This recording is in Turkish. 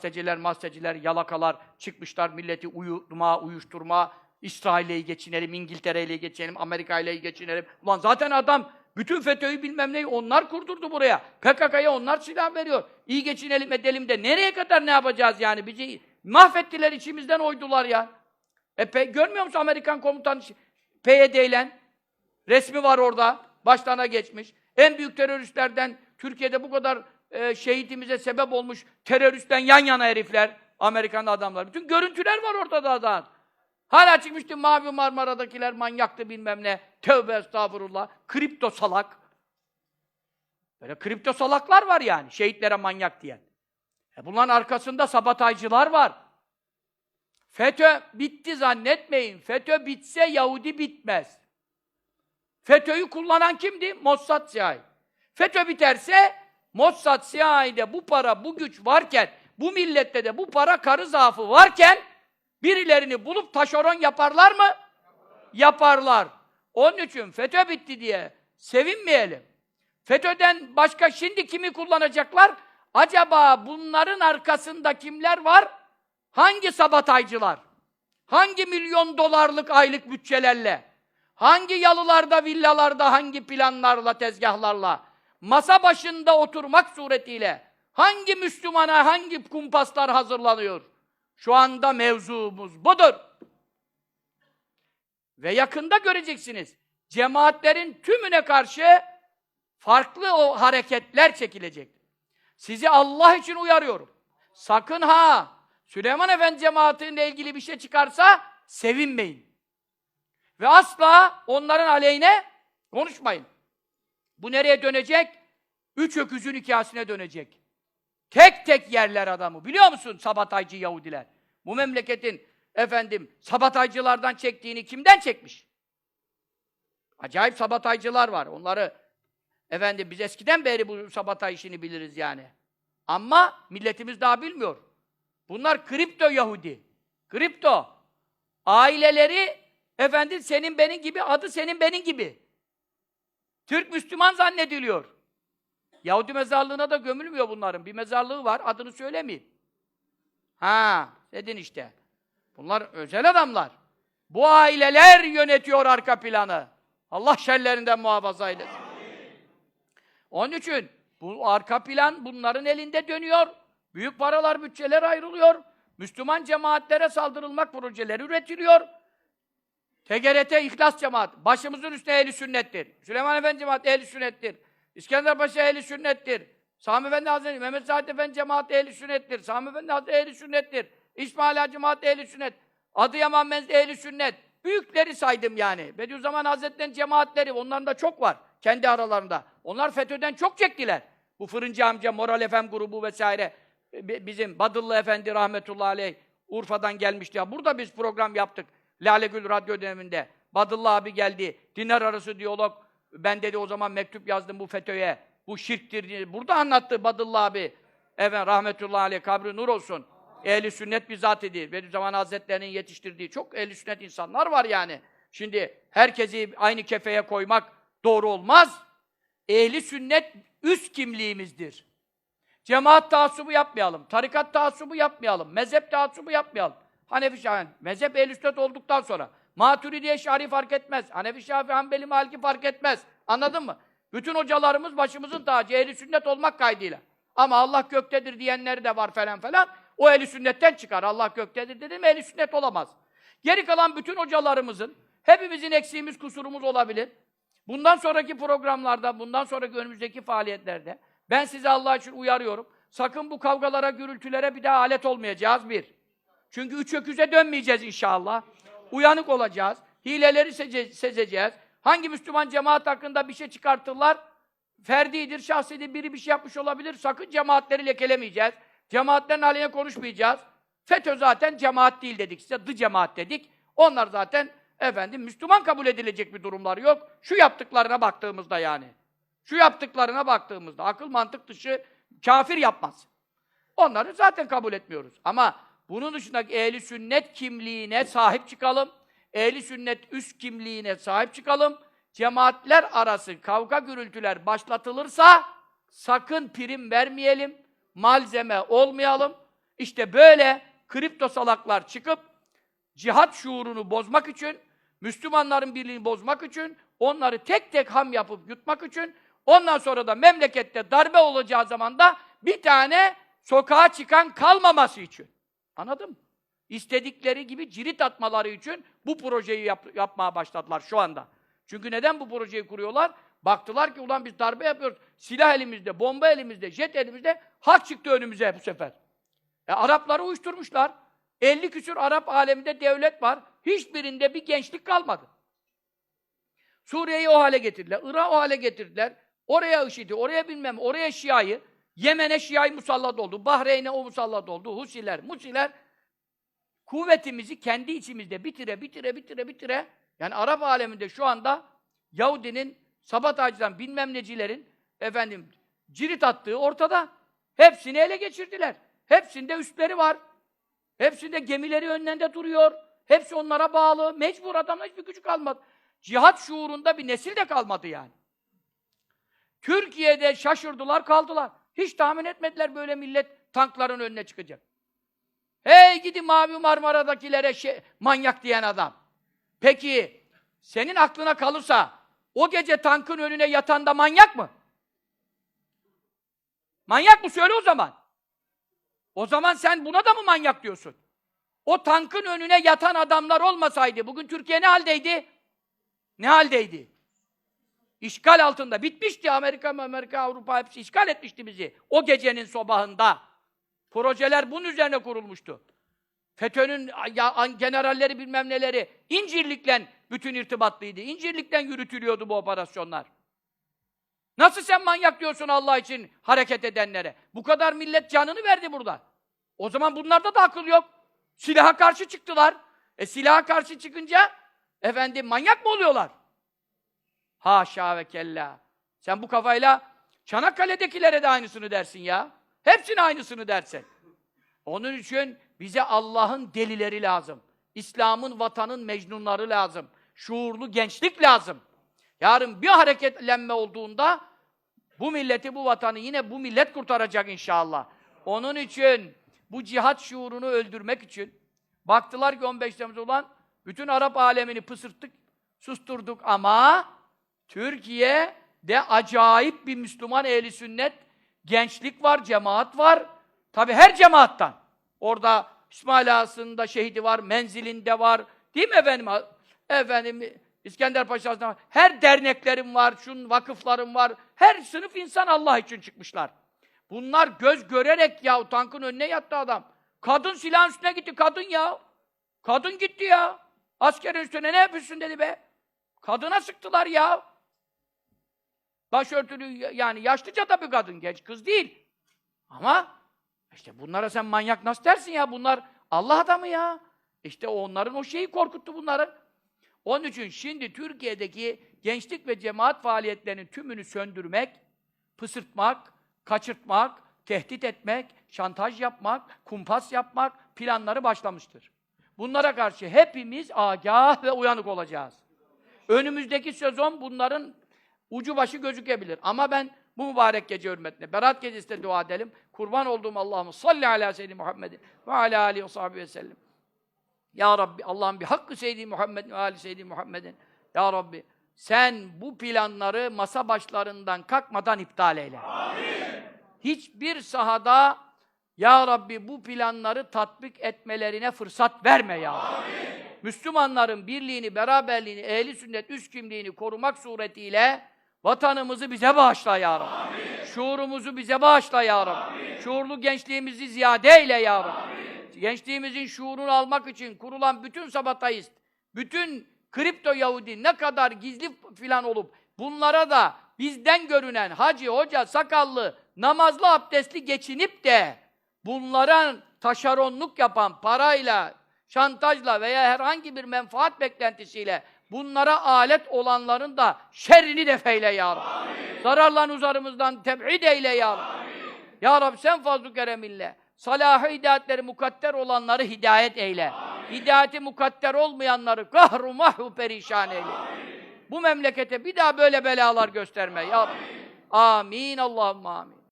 gazeteciler, gazeteciler, yalakalar çıkmışlar milleti uyutma, uyuşturma, İsrail'le geçinelim, İngiltere'yle geçinelim, Amerika'yla geçinelim. Ulan zaten adam bütün FETÖ'yü bilmem neyi onlar kurdurdu buraya. PKK'ya onlar silah veriyor. İyi geçinelim edelim de nereye kadar ne yapacağız yani? Bizi mahvettiler içimizden oydular ya. E, görmüyor musun Amerikan komutanı PYD ile? Resmi var orada. Başlarına geçmiş. En büyük teröristlerden Türkiye'de bu kadar e, şehitimize sebep olmuş teröristten yan yana herifler. Amerikan adamlar. Bütün görüntüler var ortada da. Hala çıkmıştı Mavi Marmara'dakiler manyaktı bilmem ne. Tövbe estağfurullah. Kripto salak. Böyle kripto salaklar var yani. Şehitlere manyak diyen. E bunların arkasında sabataycılar var. FETÖ bitti zannetmeyin. FETÖ bitse Yahudi bitmez. FETÖ'yü kullanan kimdi? Mossad CIA. FETÖ biterse Mossad CIA'de bu para, bu güç varken, bu millette de bu para karı zaafı varken birilerini bulup taşeron yaparlar mı? Yaparlar. Onun için FETÖ bitti diye sevinmeyelim. FETÖ'den başka şimdi kimi kullanacaklar? Acaba bunların arkasında kimler var? Hangi sabataycılar? Hangi milyon dolarlık aylık bütçelerle? Hangi yalılarda, villalarda, hangi planlarla, tezgahlarla? Masa başında oturmak suretiyle hangi Müslümana hangi kumpaslar hazırlanıyor? Şu anda mevzumuz budur. Ve yakında göreceksiniz. Cemaatlerin tümüne karşı farklı o hareketler çekilecek. Sizi Allah için uyarıyorum. Sakın ha Süleyman Efendi cemaatiyle ilgili bir şey çıkarsa sevinmeyin. Ve asla onların aleyhine konuşmayın. Bu nereye dönecek? Üç öküzün hikayesine dönecek. Tek tek yerler adamı. Biliyor musun sabataycı Yahudiler? Bu memleketin efendim sabataycılardan çektiğini kimden çekmiş? Acayip sabataycılar var. Onları efendim biz eskiden beri bu sabatay işini biliriz yani. Ama milletimiz daha bilmiyor. Bunlar kripto Yahudi. Kripto. Aileleri efendim senin benim gibi, adı senin benim gibi. Türk Müslüman zannediliyor. Yahudi mezarlığına da gömülmüyor bunların. Bir mezarlığı var, adını söylemeyeyim. Ha, dedin işte. Bunlar özel adamlar. Bu aileler yönetiyor arka planı. Allah şerlerinden muhafaza eylesin. Onun için bu arka plan bunların elinde dönüyor. Büyük paralar, bütçeler ayrılıyor. Müslüman cemaatlere saldırılmak projeleri üretiliyor. TGRT İhlas Cemaat, başımızın üstüne ehli sünnettir. Süleyman Efendi Cemaat ehli sünnettir. İskender Paşa ehli sünnettir. Sami Efendi Hazretleri, Mehmet Said Efendi Cemaat ehli sünnettir. Sami Efendi Hazretleri ehli sünnettir. İsmail Ağa Cemaat ehli sünnet. Adıyaman Menzili ehli sünnet. Büyükleri saydım yani. Bediüzzaman Hazretleri'nin cemaatleri, onların da çok var kendi aralarında. Onlar FETÖ'den çok çektiler. Bu Fırıncı amca, Moral FM grubu vesaire. Bi- Bizim Badıllı Efendi rahmetullahi aleyh Urfa'dan gelmişti. Ya burada biz program yaptık. Lale Gül radyo döneminde. Badıllı abi geldi. Dinler arası diyalog. Ben dedi o zaman mektup yazdım bu FETÖ'ye. Bu şirktir diye. Burada anlattı Badıllı abi. Evet rahmetullahi aleyh kabri nur olsun. Ehli sünnet bir zat idi. Bediüzzaman Hazretleri'nin yetiştirdiği çok ehli sünnet insanlar var yani. Şimdi herkesi aynı kefeye koymak doğru olmaz. Ehli sünnet üst kimliğimizdir. Cemaat taassubu yapmayalım. Tarikat taassubu yapmayalım. Mezhep taassubu yapmayalım. Hanefi Şafi, mezhep ehl olduktan sonra Maturidiye Şari fark etmez. Hanefi Şafi, Hanbeli Maliki fark etmez. Anladın mı? Bütün hocalarımız başımızın tacı, ehli sünnet olmak kaydıyla. Ama Allah göktedir diyenleri de var falan falan. O ehli sünnetten çıkar. Allah göktedir dedim ehli sünnet olamaz. Geri kalan bütün hocalarımızın, hepimizin eksiğimiz, kusurumuz olabilir. Bundan sonraki programlarda, bundan sonraki önümüzdeki faaliyetlerde ben size Allah için uyarıyorum. Sakın bu kavgalara, gürültülere bir daha alet olmayacağız bir. Çünkü üç öküze dönmeyeceğiz inşallah. Uyanık olacağız. Hileleri sece- sezeceğiz. Hangi Müslüman cemaat hakkında bir şey çıkartırlar? Ferdidir, şahsidir, biri bir şey yapmış olabilir. Sakın cemaatleri lekelemeyeceğiz. Cemaatlerin aleyhine konuşmayacağız. FETÖ zaten cemaat değil dedik size, dı cemaat dedik. Onlar zaten efendim Müslüman kabul edilecek bir durumları yok. Şu yaptıklarına baktığımızda yani. Şu yaptıklarına baktığımızda akıl mantık dışı kafir yapmaz. Onları zaten kabul etmiyoruz. Ama bunun dışındaki ehli sünnet kimliğine sahip çıkalım. Ehli sünnet üst kimliğine sahip çıkalım. Cemaatler arası kavga gürültüler başlatılırsa sakın prim vermeyelim. Malzeme olmayalım. İşte böyle kripto salaklar çıkıp cihat şuurunu bozmak için, Müslümanların birliğini bozmak için, onları tek tek ham yapıp yutmak için, ondan sonra da memlekette darbe olacağı zaman da bir tane sokağa çıkan kalmaması için. Anladın mı? İstedikleri gibi cirit atmaları için bu projeyi yap- yapmaya başladılar şu anda. Çünkü neden bu projeyi kuruyorlar? Baktılar ki ulan biz darbe yapıyoruz. Silah elimizde, bomba elimizde, jet elimizde. Hak çıktı önümüze bu sefer. E, Arapları uyuşturmuşlar. 50 küsur Arap aleminde devlet var. Hiçbirinde bir gençlik kalmadı. Suriye'yi o hale getirdiler. Irak'ı o hale getirdiler. Oraya IŞİD'i, oraya bilmem, oraya Şia'yı. Yemen'e Şia'yı musallat oldu. Bahreyn'e o musallat oldu. Husiler, Musiler. Kuvvetimizi kendi içimizde bitire, bitire, bitire, bitire. Yani Arap aleminde şu anda Yahudinin, Sabataycı'dan bilmem necilerin efendim cirit attığı ortada. Hepsini ele geçirdiler. Hepsinde üstleri var. Hepsinde gemileri önlerinde duruyor. Hepsi onlara bağlı. Mecbur adamla hiçbir gücü kalmadı. Cihat şuurunda bir nesil de kalmadı yani. Türkiye'de şaşırdılar kaldılar. Hiç tahmin etmediler böyle millet tankların önüne çıkacak. Hey gidi Mavi Marmara'dakilere şey, manyak diyen adam. Peki senin aklına kalırsa o gece tankın önüne yatan da manyak mı? Manyak mı? Söyle o zaman. O zaman sen buna da mı manyak diyorsun? O tankın önüne yatan adamlar olmasaydı bugün Türkiye ne haldeydi? Ne haldeydi? İşgal altında. Bitmişti Amerika, Amerika, Avrupa hepsi işgal etmişti bizi. O gecenin sabahında. Projeler bunun üzerine kurulmuştu. FETÖ'nün generalleri bilmem neleri İncirlik'le bütün irtibatlıydı. İncirlik'ten yürütülüyordu bu operasyonlar. Nasıl sen manyak diyorsun Allah için hareket edenlere? Bu kadar millet canını verdi burada. O zaman bunlarda da akıl yok. Silaha karşı çıktılar. E silaha karşı çıkınca efendim manyak mı oluyorlar? Haşa ve kella. Sen bu kafayla Çanakkale'dekilere de aynısını dersin ya. Hepsine aynısını dersin. Onun için bize Allah'ın delileri lazım. İslam'ın, vatanın mecnunları lazım. Şuurlu gençlik lazım. Yarın bir hareketlenme olduğunda bu milleti, bu vatanı yine bu millet kurtaracak inşallah. Onun için bu cihat şuurunu öldürmek için baktılar ki 15 Temmuz olan bütün Arap alemini pısırttık, susturduk ama Türkiye'de acayip bir Müslüman ehli sünnet gençlik var, cemaat var. Tabi her cemaattan. Orada İsmail Ağası'nın şehidi var, menzilinde var. Değil mi efendim? Efendim İskender Paşa'sında var. Her derneklerim var, şun vakıflarım var. Her sınıf insan Allah için çıkmışlar. Bunlar göz görerek ya tankın önüne yattı adam. Kadın silahın üstüne gitti, kadın ya. Kadın gitti ya. Askerin üstüne ne yapıyorsun dedi be. Kadına sıktılar ya. Başörtülü yani yaşlıca da bir kadın, genç kız değil. Ama işte bunlara sen manyak nasıl dersin ya? Bunlar Allah adamı ya. İşte onların o şeyi korkuttu bunları. Onun için şimdi Türkiye'deki gençlik ve cemaat faaliyetlerinin tümünü söndürmek, pısırtmak, kaçırtmak, tehdit etmek, şantaj yapmak, kumpas yapmak planları başlamıştır. Bunlara karşı hepimiz agah ve uyanık olacağız. Önümüzdeki sezon bunların ucu başı gözükebilir. Ama ben bu mübarek gece hürmetine, Berat gecesinde dua edelim. Kurban olduğum Allah'ımız salli ala seyyidi Muhammedin ve ala alihi ve sahbihi ve sellem. Ya Rabbi, Allah'ın bir hakkı seyyidi Muhammed ve ali seyyidi Muhammedin. Ya Rabbi, sen bu planları masa başlarından kalkmadan iptal eyle. Amin. Hiçbir sahada Ya Rabbi bu planları tatbik etmelerine fırsat verme ya Rabbi. Müslümanların birliğini, beraberliğini, ehli sünnet üst kimliğini korumak suretiyle vatanımızı bize bağışla ya Rabbi. Şuurumuzu bize bağışla ya Rabbi. Şuurlu gençliğimizi ziyade eyle ya Rabbi. Gençliğimizin şuurunu almak için kurulan bütün sabatayist, bütün kripto Yahudi ne kadar gizli filan olup bunlara da bizden görünen hacı, hoca, sakallı, namazlı, abdestli geçinip de bunlara taşeronluk yapan parayla, şantajla veya herhangi bir menfaat beklentisiyle bunlara alet olanların da şerrini defeyle ya Rabbi. Zararlarını üzerimizden teb'id eyle ya Rabbi. Ya Rabbi sen fazl-ı kereminle salahı hidayetleri mukadder olanları hidayet eyle. Amin. Hidayeti mukadder olmayanları kahru mahvu perişan eyle. Amin. Bu memlekete bir daha böyle belalar gösterme ya Rabbi. Amin. Allahümme amin.